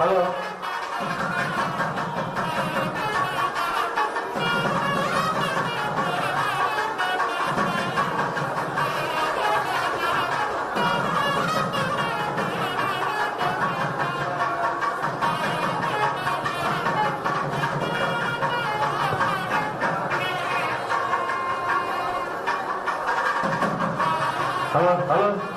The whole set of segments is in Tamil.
가요. 가요, 가요.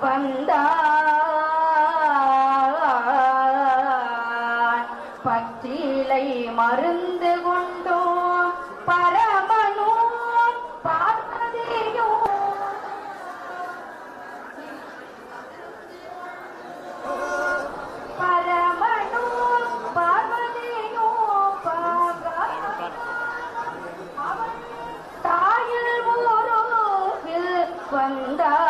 வந்தான் பச்சிலை மருந்து கொண்டோ பரமனோ பார்வதியோ பரமனோ பார்வதியோ தாயில் ஊரோவில் வந்தான்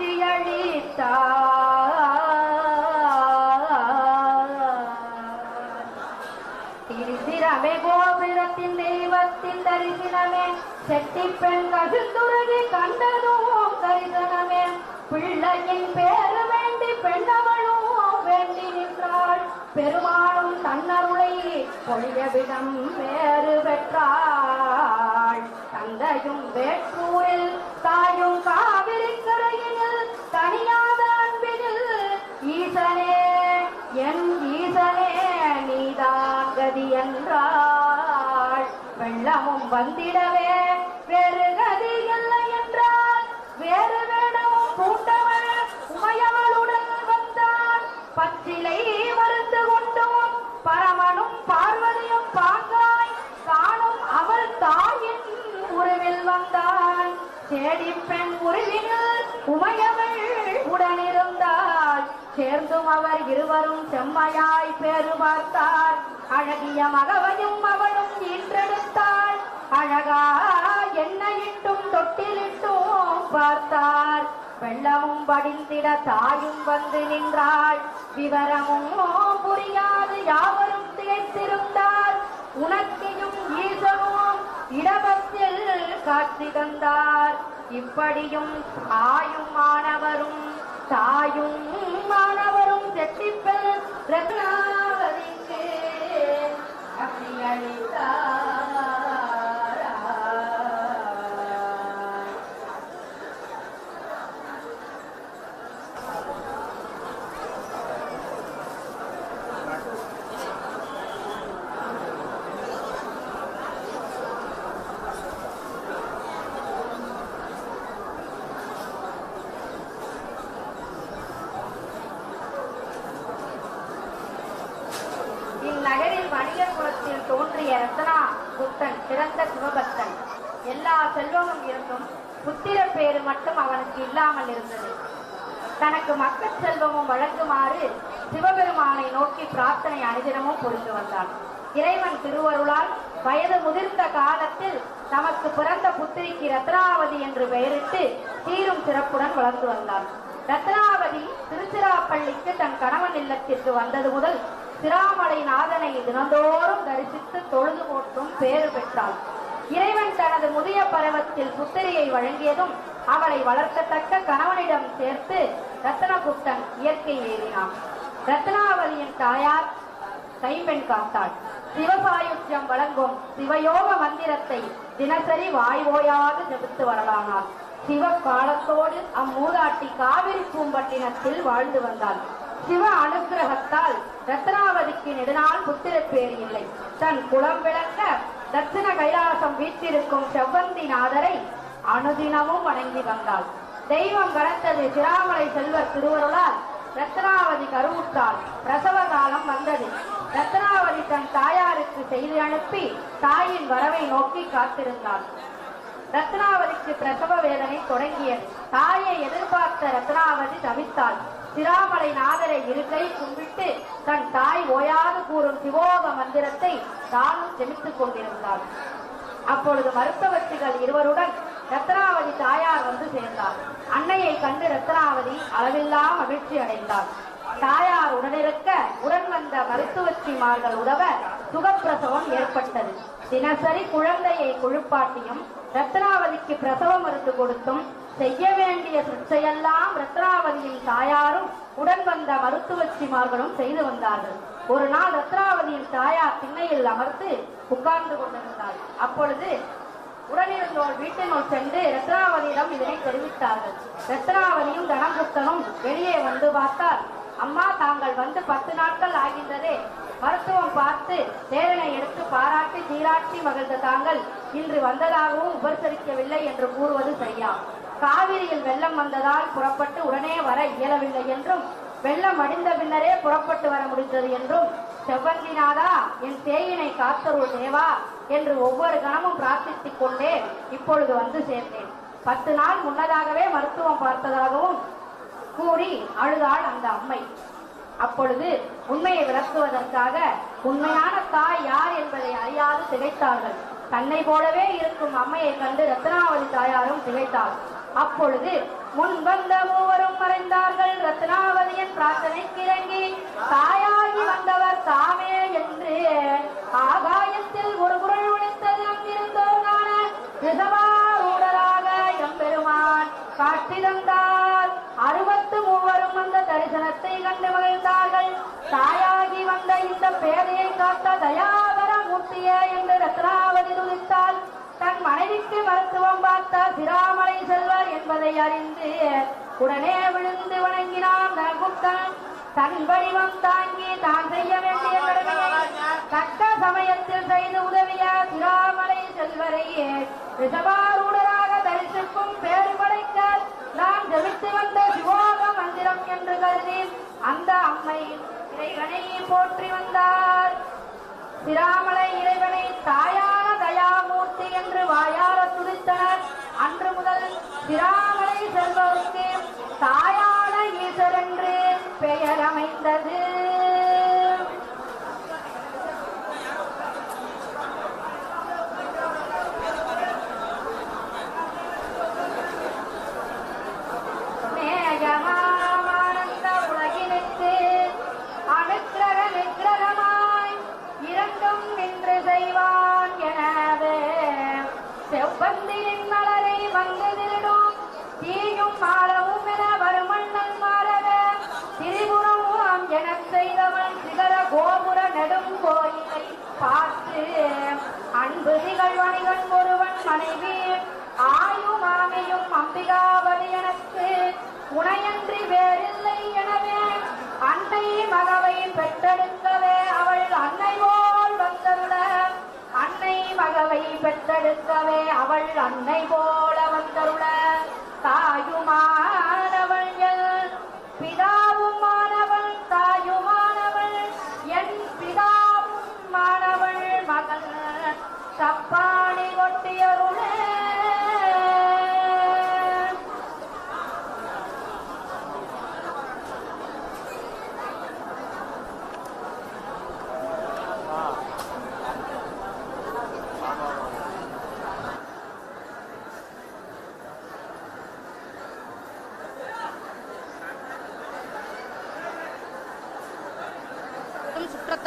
காட்சியளித்தார். திருச்சிரமே கோபுரத்தின் தெய்வத்தின் தரிசனமே செட்டி பெண் கசுந்துருகி கண்டதும் தரிசனமே. பிள்ளையின் பேரு வேண்டி பெண்ணவளும் வேண்டி நின்றாள். பெருமாளும் தன்னருளை பொழியவிடம் வேறு பெற்றாள். தந்தையும் வேற்றூரில் தாயும் காவிரி வந்திடவே. வேறு கதி இல்லை என்றால் வேறு வேடமும் கூட்டவன் உமையவளுடன் வந்தான். பச்சிலை மறுத்து கொண்டும். பரமனும் பார்வதியும் பார்த்தாய். காணும் அவள் தாயின் உருவில் வந்தாள் தேடி பெண் உருவினில் உமையவள் உடனிருந்தாள். சேர்ந்தும் அவர் இருவரும் செம்மையாய் பேரு பார்த்தார். அழகிய மகவையும் அவளும் ஈன்றெடுத்தாள் அழகா எண்ணெயிட்டும் தொட்டிலிட்டும் பார்த்தார். வெள்ளமும் படிந்திட தாயும் வந்து நின்றாள். விவரமும் புரியாது யாவரும் திகைத்திருந்தார் உனக்கையும் ஈசனும் இடபத்தில் காட்சி தந்தார். இப்படியும் தாயும் மாணவரும் தாயும் மாணவரும் செட்டிப்பெல் ரத்னாவதிக்கு அப்படி அளித்தார் குலத்தில் ரத்னா புத்தன் சிறந்த சிவபக்தன். எல்லா செல்வமும் இருந்தும் புத்திர பேரு மட்டும் அவனுக்கு இல்லாமல் இருந்தது. தனக்கு மக்கள் செல்வமும் வழங்குமாறு சிவபெருமானை நோக்கி பிரார்த்தனை அனுதினமும் புரிந்து வந்தான். இறைவன் திருவருளால் வயது முதிர்ந்த காலத்தில் தமக்கு பிறந்த புத்திரிக்கு ரத்னாவதி என்று பெயரிட்டு தீரும் சிறப்புடன் வளர்ந்து வந்தார் ரத்னாவதி திருச்சிராப்பள்ளிக்கு தன் கணவன் இல்லத்திற்கு வந்தது முதல் திராமலை நாதனை தினந்தோறும் தரிசித்து தொழுது போட்டும் பேறு பெற்றாள். இறைவன் தனது முதிய பருவத்தில் புத்திரியை வழங்கியதும் அவளை வளர்க்கத்தக்க கணவனிடம் சேர்த்து ரத்னகுப்தன் இயற்கை ஏறினான். ரத்னாவதியின் தாயார் கைம்பெண் காத்தாள். சிவசாயுத்தியம் வழங்கும் சிவயோக மந்திரத்தை தினசரி வாய் ஓயாது ஜபித்து வரலானாள். சிவ காலத்தோடு அம்மூதாட்டி காவிரி பூம்பட்டினத்தில் வாழ்ந்து வந்தாள். சிவ அனுக்கிரகத்தால் ரத்னாவதிக்கு நெடுநாள் புத்திரப்பேறு இல்லை. தன் குளம் விளக்க தட்சிண கைலாசம் வீற்றிருக்கும் செவ்வந்தி நாதரை அனுதினமும் வணங்கி வந்தாள். தெய்வம் கடத்தது சிராமலை செல்வர் திருவருளால் ரத்னாவதி கருவுற்றால் பிரசவ காலம் வந்தது. ரத்னாவதி தன் தாயாருக்கு செய்தி அனுப்பி தாயின் வரவை நோக்கி காத்திருந்தாள். ரத்னாவதிக்கு பிரசவ வேதனை தொடங்கியது. தாயை எதிர்பார்த்த ரத்னாவதி தவித்தாள். சிராமலை நாதரை இருக்கை கும்பிட்டு தன் தாய் ஓயாது கூறும் சிவோக மந்திரத்தை தானும் செமித்துக் கொண்டிருந்தாள். அப்பொழுது மருத்துவத்திகள் இருவருடன் ரத்னாவதி தாயார் வந்து சேர்ந்தார். அன்னையை கண்டு ரத்னாவதி அளவில்லா மகிழ்ச்சி அடைந்தார் தாயார் உடனிருக்க உடன் வந்த மருத்துவச்சிமார்கள் உதவ சுகப்பிரசவம் ஏற்பட்டது. தினசரி குழந்தையை குழுப்பாட்டியும் ரத்னாவதிக்கு பிரசவ மருந்து கொடுத்தும் செய்ய வேண்டிய சுச்சையெல்லாம் ரத்னாவதியின் தாயாரும் உடன் வந்த மருத்துவச்சிமார்களும் செய்து வந்தார்கள். ஒரு நாள் ரத்னாவதியின் தாயார் திண்ணையில் அமர்ந்து உட்கார்ந்து கொண்டிருந்தாள். அப்பொழுது உடனிருந்தோர் வீட்டினுள் சென்று ரத்னாவதியிடம் இதனை தெரிவித்தார்கள். ரத்னாவதியும் தனகுப்தனும் வெளியே வந்து பார்த்தால் அம்மா தாங்கள் வந்து பத்து நாட்கள் ஆகின்றதே. மருத்துவம் பார்த்து தேரனை எடுத்து பாராட்டி சீராட்டி மகிழ்ந்த தாங்கள் இன்று வந்ததாகவும் உபசரிக்கவில்லை என்று கூறுவது சரியா? காவிரியில் வெள்ளம் வந்ததால் புறப்பட்டு உடனே வர இயலவில்லை என்றும் வெள்ளம் அடிந்த பின்னரே புறப்பட்டு வர முடிந்தது என்றும் செவ்வந்திநாதா என் தேயினை காத்தருள் தேவா என்று ஒவ்வொரு கணமும் பிரார்த்தித்துக் கொண்டே இப்பொழுது வந்து சேர்ந்தேன். பத்து நாள் முன்னதாகவே மருத்துவம் பார்த்ததாகவும் கூறி அழுதாள் அந்த அம்மை. அப்பொழுது உண்மையை விளக்குவதற்காக உண்மையான தாய் யார் என்பதை அறியாது திகைத்தார்கள். தன்னை போலவே இருக்கும் அம்மையை கண்டு ரத்னாவதி தாயாரும் திகைத்தாள் அப்பொழுது முன் வந்த மூவரும் மறைந்தார்கள். ரத்னாவதியின் பிரார்த்தனைக்கு இறங்கி தாயாகி வந்தவர் தாமே என்று ஆகாயத்தில் ஒரு குரல் ஒழித்தது அங்கிருந்தோர் ரிசவாரூடராக எம்பெருமான் காட்சி அறுபத்து மூவரும் அந்த தரிசனத்தை கண்டு மகிழ்ந்தார்கள். தாயாகி வந்த இந்த பேதையை காத்த தயாபர மூர்த்தியே என்று ரத்னாவதி துதித்தால் தன் மனைவிக்கு மருத்துவம் பார்த்த சிராமலை என்பதை அறிந்து உடனே விழுந்து வணங்கினான் தனகுப்தன் தன் வடிவம் தாங்கி தான் செய்ய வேண்டிய கடமையை தக்க சமயத்தில் செய்து உதவிய திராமலை செல்வரை ரிஷபாரூடராக தரிசிக்கும் பேறு படைக்க நான் ஜெபித்து வந்த சிவோக மந்திரம் என்று கருதி அந்த அம்மை இறைவனை போற்றி வந்தார். சிராமலை இறைவனை தாயான தயாமூர்த்தி என்று வாயார துடித்தனர் அன்று முதல் சிராமலை செல்வருக்கு தாயான ஈசர் என்று பெயர் அமைந்தது. துணையன்றி வேறில்லை எனவே அன்னை மகவை பெற்றெடுக்கவே அவள் அன்னை போல் வந்தருள. அன்னை மகவை பெற்றெடுக்கவே அவள் அன்னை போல வந்தருள. தாயுமானவள் பிதாவுமானவள் தாயுமானவள் என் பிதாவும் மாணவள் மகள் தப்பா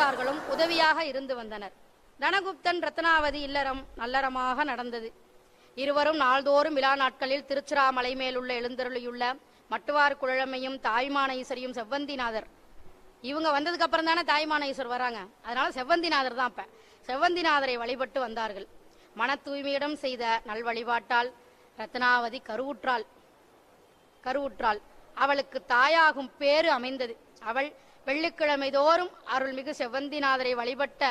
மற்றும் உதவியாக இருந்து வந்தனர். தனகுப்தன் ரத்னாவதி இல்லறம் நல்லறமாக நடந்தது. இருவரும் நாள்தோறும் விழா நாட்களில் திருச்சிராமலை மேலுள்ள எழுந்தருளியுள்ள மட்டுவார் குழமையும் தாய்மான ஈஸ்வரியும் செவ்வந்திநாதர். இவங்க வந்ததுக்கு அப்புறம் தானே தாய்மான ஈஸ்வர் வராங்க. அதனால செவ்வந்திநாதர் தான் இப்ப. செவ்வந்திநாதரை வழிபட்டு வந்தார்கள். மன தூய்மையிடம் செய்த நல் வழிபாட்டால் ரத்னாவதி கருவுற்றாள். கருவுற்றாள். அவளுக்கு தாயாகும் பேறு அமைந்தது. அவள் வெள்ளிக்கிழமை தோறும் அருள்மிகு செவ்வந்திநாதரை வழிபட்ட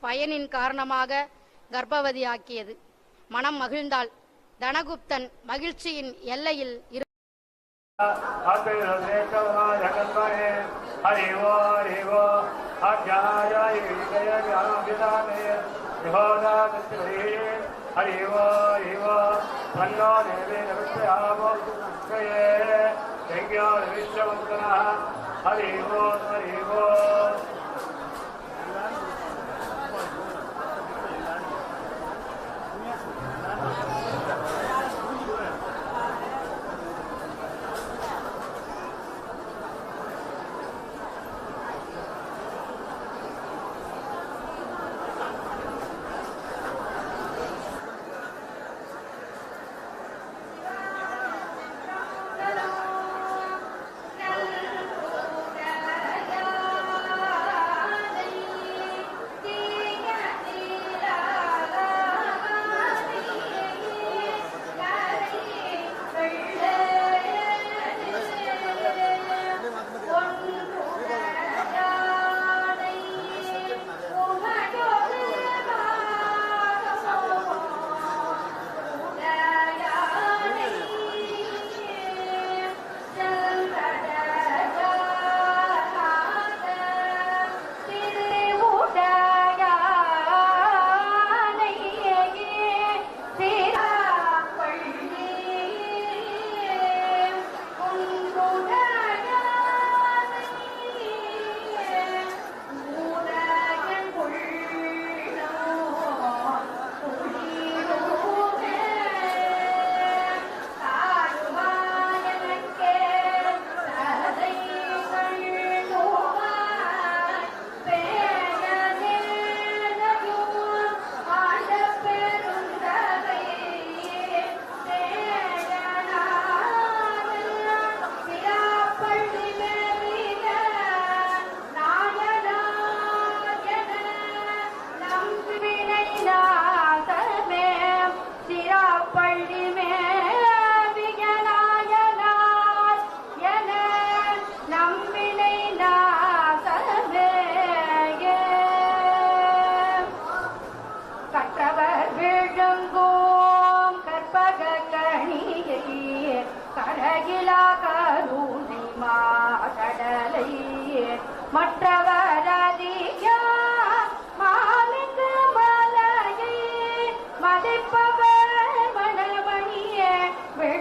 பயனின் காரணமாக கர்ப்பவதியாக்கியது. மனம் மகிழ்ந்தால் தனகுப்தன் மகிழ்ச்சியின் எல்லையில் இரு हरि वो अज्ञाय विजय ज्ञानविदाने विहोदादित्यै हरि वो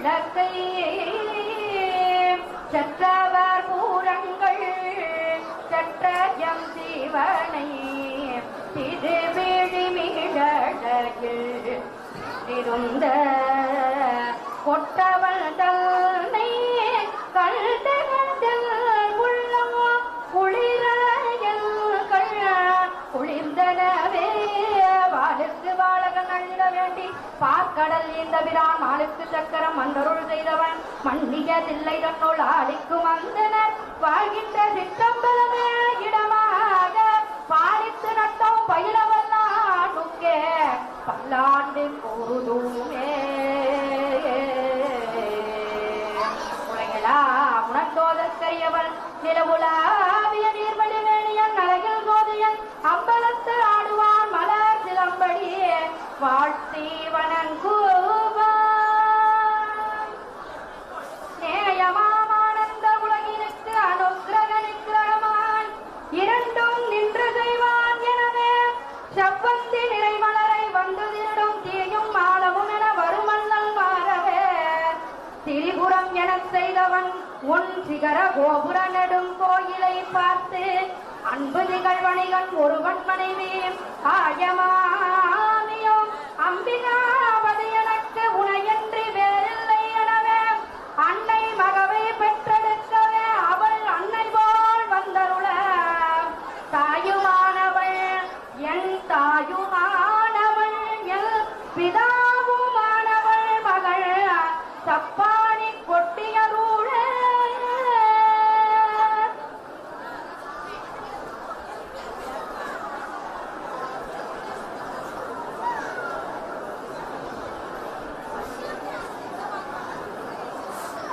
விளக்கை செற்றவர் பூரங்கள் செற்றயம் சிவனை திருவிழிமிடகில் இருந்த கொட்டவள் தன்னை பார்க்கடல் இந்த பிரான் மாலுக்கு சக்கரம் மன்னருள் செய்தவன். மன்னிய தில்லை தன்னுள் ஆடிக்கும் அந்தனர் வாழ்கின்ற சிற்றம்பலமே இடமாக. பாலித்து நட்டம் பயிலவல்லானுக்கே பல்லாண்டு கூறுதுமே உலகளா உனக்கோதற்கரியவன் நிலவுலாவிய நீர்வழி வேணியன் அழகில் கோதியன் அம்பலத்து ஆடுவான் மலர் சிலம்படி. வாழ்த்தி வணங்குவான்